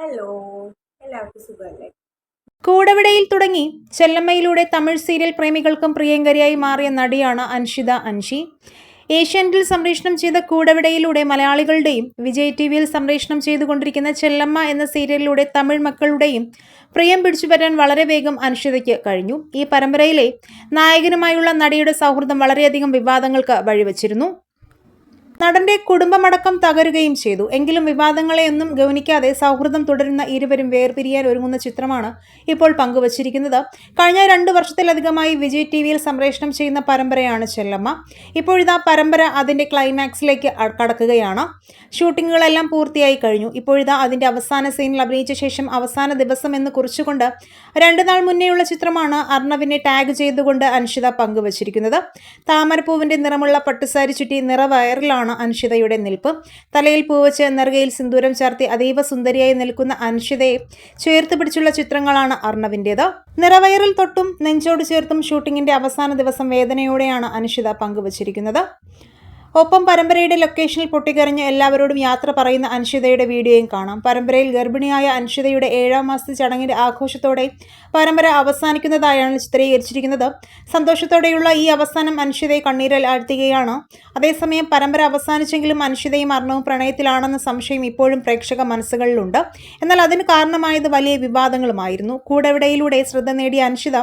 Hello കൂടവിടയിൽ തുടങ്ങി ചെല്ലമ്മയിലൂടെ Tamil serial പ്രേമികൾക്കും പ്രിയങ്കരിയായി മാറിയ നടിയാണ് അൻഷിത അൻഷി. ഏഷ്യാനെറ്റിൽ സംപ്രേഷണം ചെയ്ത കൂടവിടയിലൂടെ മലയാളികളുടെയും വിജയ് ടി വിയിൽ സംപ്രേഷണം ചെയ്തുകൊണ്ടിരിക്കുന്ന ചെല്ലമ്മ എന്ന സീരിയലിലൂടെ തമിഴ് മക്കളുടെയും പ്രിയം പിടിച്ചുപറ്റാൻ വളരെ വേഗം അനുഷിതയ്ക്ക് കഴിഞ്ഞു. ഈ പരമ്പരയിലെ നായകനുമായുള്ള നടിയുടെ സൗഹൃദം വളരെയധികം വിവാദങ്ങൾക്ക് വഴിവെച്ചിരുന്നു. നടന്റെ കുടുംബമടക്കം തകരുകയും ചെയ്തു. എങ്കിലും വിവാദങ്ങളെയൊന്നും ഗൗനിക്കാതെ സൗഹൃദം തുടരുന്ന ഇരുവരും വേർപിരിയാൻ ഒരുങ്ങുന്ന ചിത്രമാണ് ഇപ്പോൾ പങ്കുവച്ചിരിക്കുന്നത്. കഴിഞ്ഞ രണ്ടു വർഷത്തിലധികമായി വിജയ് ടി വിയിൽ സംപ്രേഷണം ചെയ്യുന്ന പരമ്പരയാണ് ചെല്ലമ്മ. ഇപ്പോഴിതാ പരമ്പര അതിന്റെ ക്ലൈമാക്സിലേക്ക് കടക്കുകയാണ്. ഷൂട്ടിങ്ങുകളെല്ലാം പൂർത്തിയായി കഴിഞ്ഞു. ഇപ്പോഴിതാ അതിന്റെ അവസാന സീനിൽ അഭിനയിച്ച ശേഷം അവസാന ദിവസം എന്ന് കുറിച്ചുകൊണ്ട് രണ്ടു നാൾ മുന്നേയുള്ള ചിത്രമാണ് അർണവിനെ ടാഗ് ചെയ്തുകൊണ്ട് അൻഷിത പങ്കുവച്ചിരിക്കുന്നത്. താമരപ്പൂവിന്റെ നിറമുള്ള പട്ടുസാരി ചുറ്റി നിറവയറിലാണ് അൻഷിതയുടെ നിൽപ്പ്. തലയിൽ പൂവച്ച് നെറുകയിൽ സിന്ദൂരം ചാർത്തി അതീവ സുന്ദരിയായി നിൽക്കുന്ന അൻഷിതയെ ചേർത്ത് പിടിച്ചുള്ള ചിത്രങ്ങളാണ് അർണവിന്റേത് നിറവയറിൽ തൊട്ടും നെഞ്ചോട് ചേർത്തും ഷൂട്ടിങ്ങിന്റെ അവസാന ദിവസം വേദനയോടെയാണ് അൻഷിത പങ്കുവച്ചിരിക്കുന്നത്. ഒപ്പം പരമ്പരയുടെ ലൊക്കേഷനിൽ പൊട്ടിക്കരഞ്ഞ് എല്ലാവരോടും യാത്ര പറയുന്ന അൻഷിതയുടെ വീഡിയോയും കാണാം. പരമ്പരയിൽ ഗർഭിണിയായ അൻഷിതയുടെ ഏഴാം മാസത്തെ ചടങ്ങിന്റെ ആഘോഷത്തോടെ പരമ്പര അവസാനിക്കുന്നതായാണ് ചിത്രീകരിച്ചിരിക്കുന്നത്. സന്തോഷത്തോടെയുള്ള ഈ അവസാനം അൻഷിതയെ കണ്ണീരൽ ആഴ്ത്തുകയാണ്. അതേസമയം പരമ്പര അവസാനിച്ചെങ്കിലും അൻഷിതയും മരണവും പ്രണയത്തിലാണെന്ന സംശയം ഇപ്പോഴും പ്രേക്ഷക മനസ്സുകളിലുണ്ട്. എന്നാൽ അതിന് കാരണമായത് വലിയ വിവാദങ്ങളുമായിരുന്നു. കൂടെവിടയിലൂടെ ശ്രദ്ധ നേടിയ അൻഷിത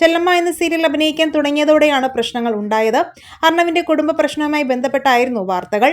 ചെല്ലമ്മ എന്ന സീരിയൽ അഭിനയിക്കാൻ തുടങ്ങിയതോടെയാണ് പ്രശ്നങ്ങൾ ഉണ്ടായത്. അർണവിന്റെ കുടുംബ പ്രശ്നവുമായി ബന്ധപ്പെട്ടായിരുന്നു വാർത്തകൾ.